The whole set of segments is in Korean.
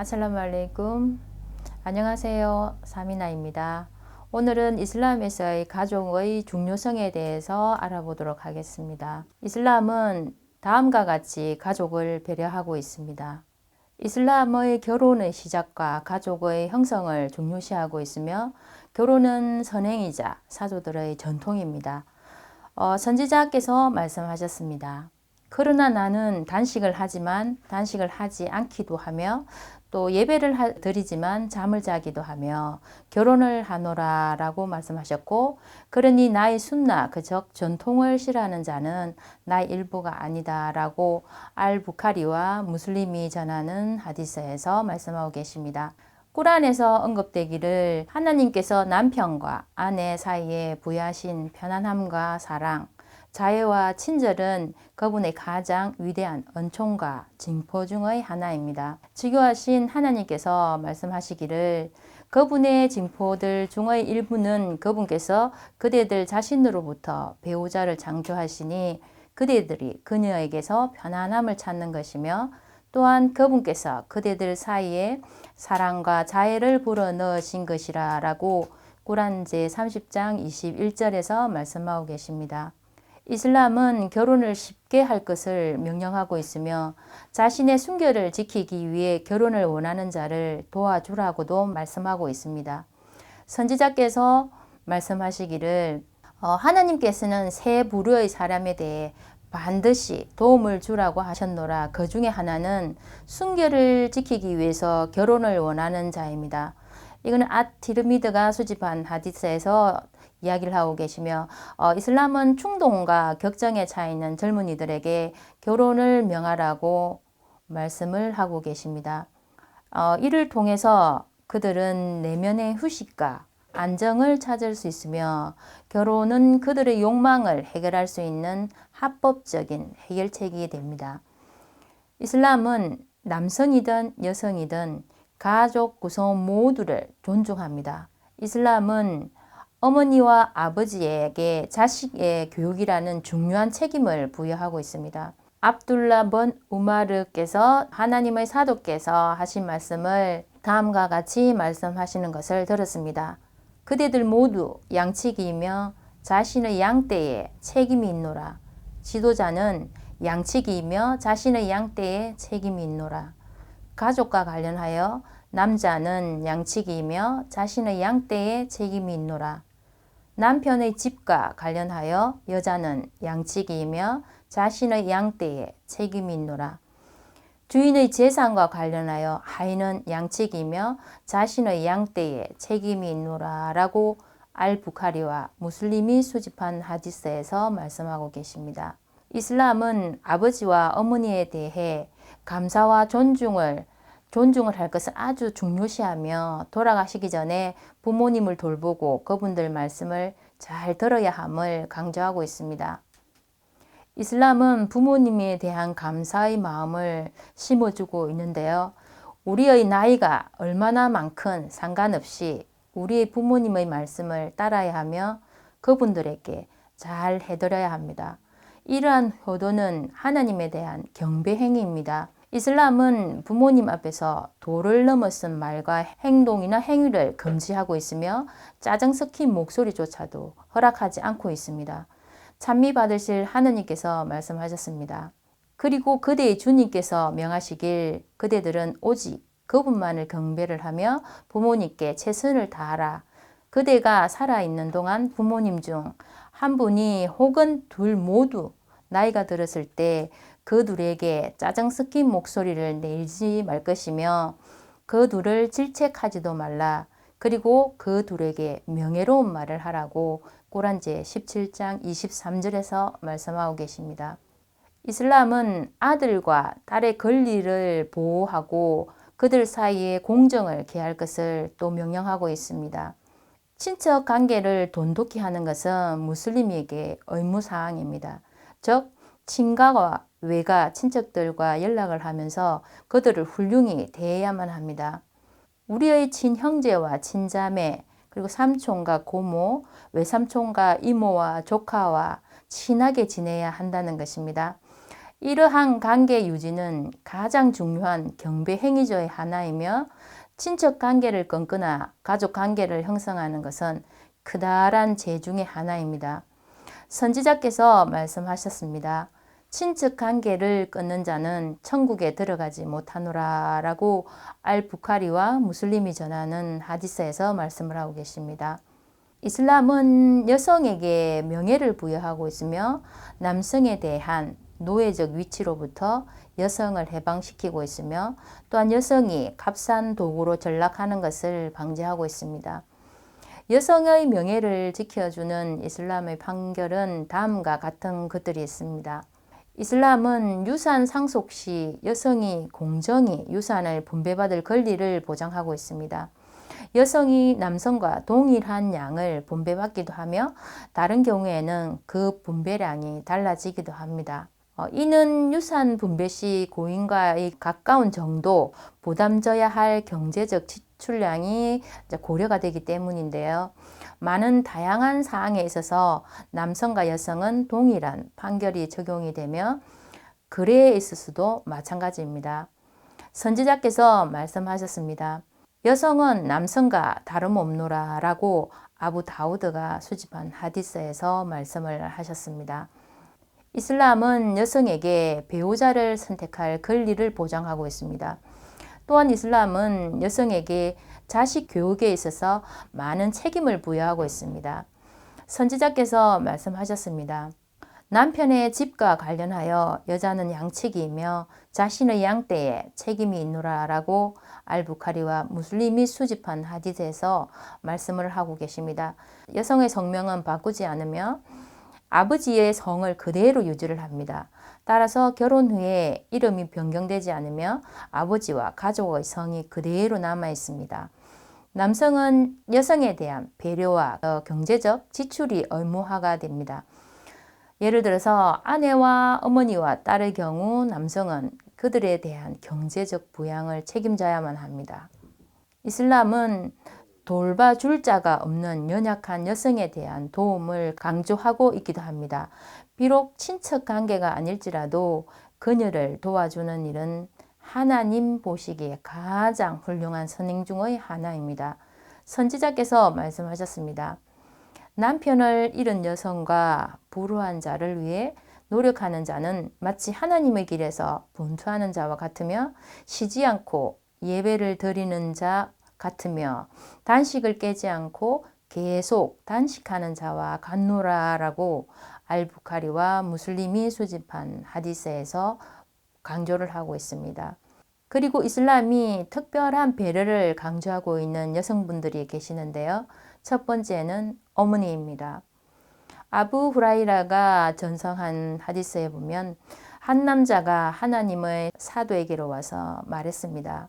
아살라무 알레이쿰. 안녕하세요. 사미나입니다. 오늘은 이슬람에서의 가족의 중요성에 대해서 알아보도록 하겠습니다. 이슬람은 다음과 같이 가족을 배려하고 있습니다. 이슬람의 결혼의 시작과 가족의 형성을 중요시하고 있으며 결혼은 선행이자 사조들의 전통입니다. 어, 선지자께서 말씀하셨습니다. 그러나 나는 단식을 하지만 단식을 하지 않기도 하며 또 예배를 하, 드리지만 잠을 자기도 하며 결혼을 하노라 라고 말씀하셨고 그러니 나의 순나 그적 전통을 싫어하는 자는 나의 일부가 아니다 라고 알 부카리와 무슬림이 전하는 하디스에서 말씀하고 계십니다. 꾸란에서 언급되기를 하나님께서 남편과 아내 사이에 부여하신 편안함과 사랑 자애와 친절은 그분의 가장 위대한 은총과 징포 중의 하나입니다. 지교하신 하나님께서 말씀하시기를 그분의 징포들 중의 일부는 그분께서 그대들 자신으로부터 배우자를 창조하시니 그대들이 그녀에게서 편안함을 찾는 것이며 또한 그분께서 그대들 사이에 사랑과 자애를 불어넣으신 것이라 라고 꾸란 제 30장 21절에서 말씀하고 계십니다. 이슬람은 결혼을 쉽게 할 것을 명령하고 있으며 자신의 순결을 지키기 위해 결혼을 원하는 자를 도와주라고도 말씀하고 있습니다. 선지자께서 말씀하시기를 어, 하나님께서는 세 부류의 사람에 대해 반드시 도움을 주라고 하셨노라. 그 중에 하나는 순결을 지키기 위해서 결혼을 원하는 자입니다. 이거는 아티르미드가 수집한 하디스에서 이야기를 하고 계시며 어, 이슬람은 충동과 격정에 차 있는 젊은이들에게 결혼을 명하라고 말씀을 하고 계십니다. 어, 이를 통해서 그들은 내면의 휴식과 안정을 찾을 수 있으며 결혼은 그들의 욕망을 해결할 수 있는 합법적인 해결책이 됩니다. 이슬람은 남성이든 여성이든 가족 구성 모두를 존중합니다. 이슬람은 어머니와 아버지에게 자식의 교육이라는 중요한 책임을 부여하고 있습니다. 압둘라 번 우마르께서 하나님의 사도께서 하신 말씀을 다음과 같이 말씀하시는 것을 들었습니다. 그대들 모두 양치기이며 자신의 양떼에 책임이 있노라. 지도자는 양치기이며 자신의 양떼에 책임이 있노라. 가족과 관련하여 남자는 양치기이며 자신의 양떼에 책임이 있노라. 남편의 집과 관련하여 여자는 양치기이며 자신의 양떼에 책임이 있노라. 주인의 재산과 관련하여 하인은 양치기이며 자신의 양떼에 책임이 있노라 라고 알 부카리와 무슬림이 수집한 하디스에서 말씀하고 계십니다. 이슬람은 아버지와 어머니에 대해 감사와 존중을 존중을 할 것을 아주 중요시하며 돌아가시기 전에 부모님을 돌보고 그분들 말씀을 잘 들어야 함을 강조하고 있습니다. 이슬람은 부모님에 대한 감사의 마음을 심어주고 있는데요. 우리의 나이가 얼마나 많건 상관없이 우리의 부모님의 말씀을 따라야 하며 그분들에게 잘 해드려야 합니다. 이러한 효도는 하나님에 대한 경배 행위입니다. 이슬람은 부모님 앞에서 도를 넘어선 말과 행동이나 행위를 금지하고 있으며 짜증 섞인 목소리조차도 허락하지 않고 있습니다. 찬미 받으실 하느님께서 말씀하셨습니다. 그리고 그대의 주님께서 명하시길 그대들은 오직 그분만을 경배를 하며 부모님께 최선을 다하라. 그대가 살아있는 동안 부모님 중 한 분이 혹은 둘 모두 나이가 들었을 때 그 둘에게 짜증 섞인 목소리를 내지 말 것이며 그 둘을 질책하지도 말라. 그리고 그 둘에게 명예로운 말을 하라고 꼬란제 17장 23절에서 말씀하고 계십니다. 이슬람은 아들과 딸의 권리를 보호하고 그들 사이에 공정을 개할 것을 또 명령하고 있습니다. 친척 관계를 돈독히 하는 것은 무슬림에게 의무사항입니다. 즉, 친가와 외가 친척들과 연락을 하면서 그들을 훌륭히 대해야만 합니다. 우리의 친형제와 친자매 그리고 삼촌과 고모, 외삼촌과 이모와 조카와 친하게 지내야 한다는 것입니다. 이러한 관계 유지는 가장 중요한 경배 행위조의 하나이며 친척 관계를 끊거나 가족 관계를 형성하는 것은 크다란 죄 중의 하나입니다. 선지자께서 말씀하셨습니다. 친척 관계를 끊는 자는 천국에 들어가지 못하노라 라고 알 부카리와 무슬림이 전하는 하디스에서 말씀을 하고 계십니다. 이슬람은 여성에게 명예를 부여하고 있으며 남성에 대한 노예적 위치로부터 여성을 해방시키고 있으며 또한 여성이 값싼 도구로 전락하는 것을 방지하고 있습니다. 여성의 명예를 지켜주는 이슬람의 판결은 다음과 같은 것들이 있습니다. 이슬람은 유산 상속 시 여성이 공정히 유산을 분배받을 권리를 보장하고 있습니다. 여성이 남성과 동일한 양을 분배받기도 하며 다른 경우에는 그 분배량이 달라지기도 합니다. 어, 이는 유산 분배 시 고인과의 가까운 정도 부담져야 할 경제적 지출량이 고려가 되기 때문인데요. 많은 다양한 사항에 있어서 남성과 여성은 동일한 판결이 적용이 되며 거래에 있어서도 마찬가지입니다. 선지자께서 말씀하셨습니다. 여성은 남성과 다름없노라 라고 아부 다우드가 수집한 하디스에서 말씀을 하셨습니다. 이슬람은 여성에게 배우자를 선택할 권리를 보장하고 있습니다. 또한 이슬람은 여성에게 자식 교육에 있어서 많은 책임을 부여하고 있습니다. 선지자께서 말씀하셨습니다. 남편의 집과 관련하여 여자는 양측이며 자신의 양떼에 책임이 있노라라고 알부카리와 무슬림이 수집한 하디스에서 말씀을 하고 계십니다. 여성의 성명은 바꾸지 않으며 아버지의 성을 그대로 유지를 합니다. 따라서 결혼 후에 이름이 변경되지 않으며 아버지와 가족의 성이 그대로 남아 있습니다. 남성은 여성에 대한 배려와 어, 경제적 지출이 의무화가 됩니다. 예를 들어서 아내와 어머니와 딸의 경우 남성은 그들에 대한 경제적 부양을 책임져야만 합니다. 이슬람은 돌봐줄 자가 없는 연약한 여성에 대한 도움을 강조하고 있기도 합니다. 비록 친척 관계가 아닐지라도 그녀를 도와주는 일은 하나님 보시기에 가장 훌륭한 선행 중의 하나입니다. 선지자께서 말씀하셨습니다. 남편을 잃은 여성과 불우한 자를 위해 노력하는 자는 마치 하나님의 길에서 분투하는 자와 같으며 쉬지 않고 예배를 드리는 자 같으며 단식을 깨지 않고 계속 단식하는 자와 같노라라고 알부카리와 무슬림이 수집한 하디스에서 강조를 하고 있습니다. 그리고 이슬람이 특별한 배려를 강조하고 있는 여성분들이 계시는데요. 첫 번째는 어머니입니다. 아부 후라이라가 전성한 하디스에 보면 한 남자가 하나님의 사도에게로 와서 말했습니다.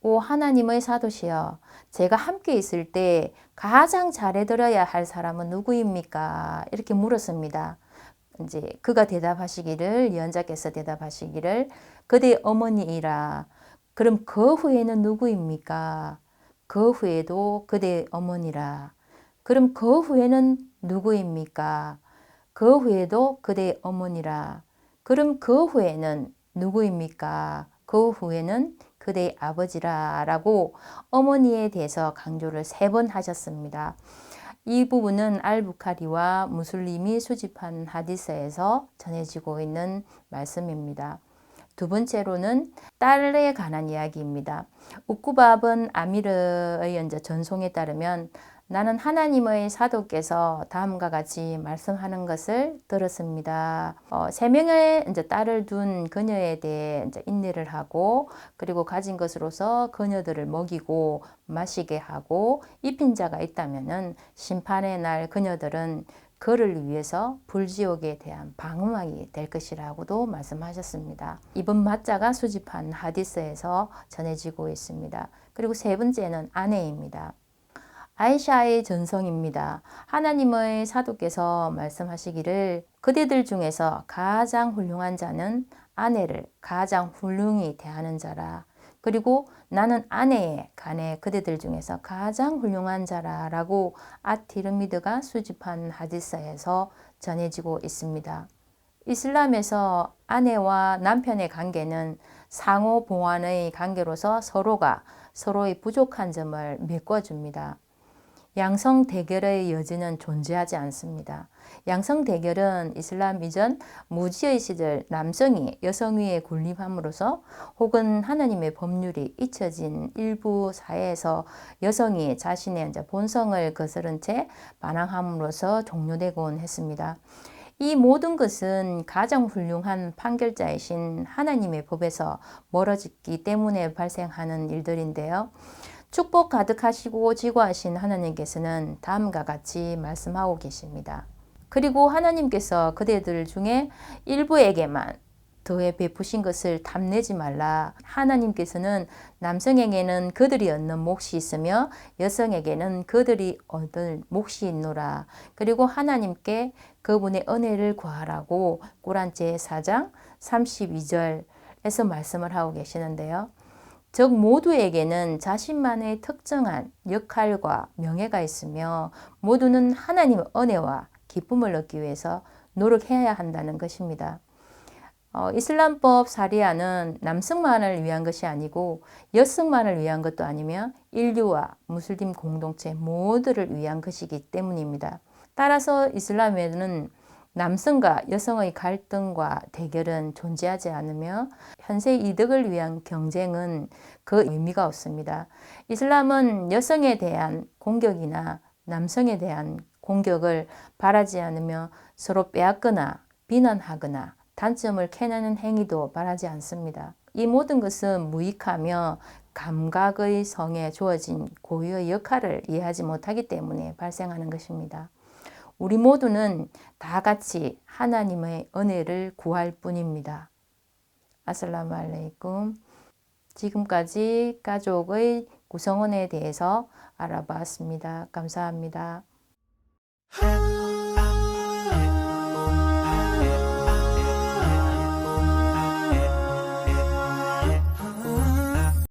오 하나님의 사도시여 제가 함께 있을 때 가장 잘해드려야 할 사람은 누구입니까? 이렇게 물었습니다. 이제 그가 대답하시기를 예언자께서 대답하시기를 그대 어머니이라. 그럼 그 후에는 누구입니까? 그 후에도 그대 어머니라. 그럼 그 후에는 누구입니까? 그 후에도 그대 어머니라. 그럼 그 후에는 누구입니까? 그 후에는 그대의 아버지라 라고 어머니에 대해서 강조를 세 번 하셨습니다. 이 부분은 알부카리와 무슬림이 수집한 하디스에서 전해지고 있는 말씀입니다. 두 번째로는 딸에 관한 이야기입니다. 우쿠밥은 아미르의 전송에 따르면 나는 하나님의 사도께서 다음과 같이 말씀하는 것을 들었습니다. 어, 세 명의 이제 딸을 둔 그녀에 대해 이제 인내를 하고 그리고 가진 것으로서 그녀들을 먹이고 마시게 하고 입힌 자가 있다면은 심판의 날 그녀들은 그를 위해서 불지옥에 대한 방어막이 될 것이라고도 말씀하셨습니다. 이번 마자가 수집한 하디스에서 전해지고 있습니다. 그리고 세 번째는 아내입니다. 아이샤의 전성입니다. 하나님의 사도께서 말씀하시기를 그대들 중에서 가장 훌륭한 자는 아내를 가장 훌륭히 대하는 자라. 그리고 나는 아내의 간에 그대들 중에서 가장 훌륭한 자라 라고 아티르미드가 수집한 하디스에서 전해지고 있습니다. 이슬람에서 아내와 남편의 관계는 상호 보완의 관계로서 서로가 서로의 부족한 점을 메꿔줍니다. 양성 대결의 여지는 존재하지 않습니다. 양성 대결은 이슬람 이전 무지의 시절 남성이 여성 위에 군림함으로써 혹은 하나님의 법률이 잊혀진 일부 사회에서 여성이 자신의 본성을 거스른 채 반항함으로써 종료되곤 했습니다. 이 모든 것은 가장 훌륭한 판결자이신 하나님의 법에서 멀어졌기 때문에 발생하는 일들인데요. 축복 가득하시고 지고하신 하나님께서는 다음과 같이 말씀하고 계십니다. 그리고 하나님께서 그대들 중에 일부에게만 더해 베푸신 것을 탐내지 말라. 하나님께서는 남성에게는 그들이 얻는 몫이 있으며 여성에게는 그들이 얻을 몫이 있노라. 그리고 하나님께 그분의 은혜를 구하라고 꾸란제 4장 32절에서 말씀을 하고 계시는데요. 즉 모두에게는 자신만의 특정한 역할과 명예가 있으며 모두는 하나님의 은혜와 기쁨을 얻기 위해서 노력해야 한다는 것입니다. 어, 이슬람법 사리아는 남성만을 위한 것이 아니고 여성만을 위한 것도 아니며 인류와 무슬림 공동체 모두를 위한 것이기 때문입니다. 따라서 이슬람에는 남성과 여성의 갈등과 대결은 존재하지 않으며 현세 이득을 위한 경쟁은 그 의미가 없습니다. 이슬람은 여성에 대한 공격이나 남성에 대한 공격을 바라지 않으며 서로 빼앗거나 비난하거나 단점을 캐내는 행위도 바라지 않습니다. 이 모든 것은 무익하며 감각의 성에 주어진 고유의 역할을 이해하지 못하기 때문에 발생하는 것입니다. 우리 모두는 다 같이 하나님의 은혜를 구할 뿐입니다. 아슬라무 알레이쿰. 지금까지 가족의 구성원에 대해서 알아봤습니다. 감사합니다.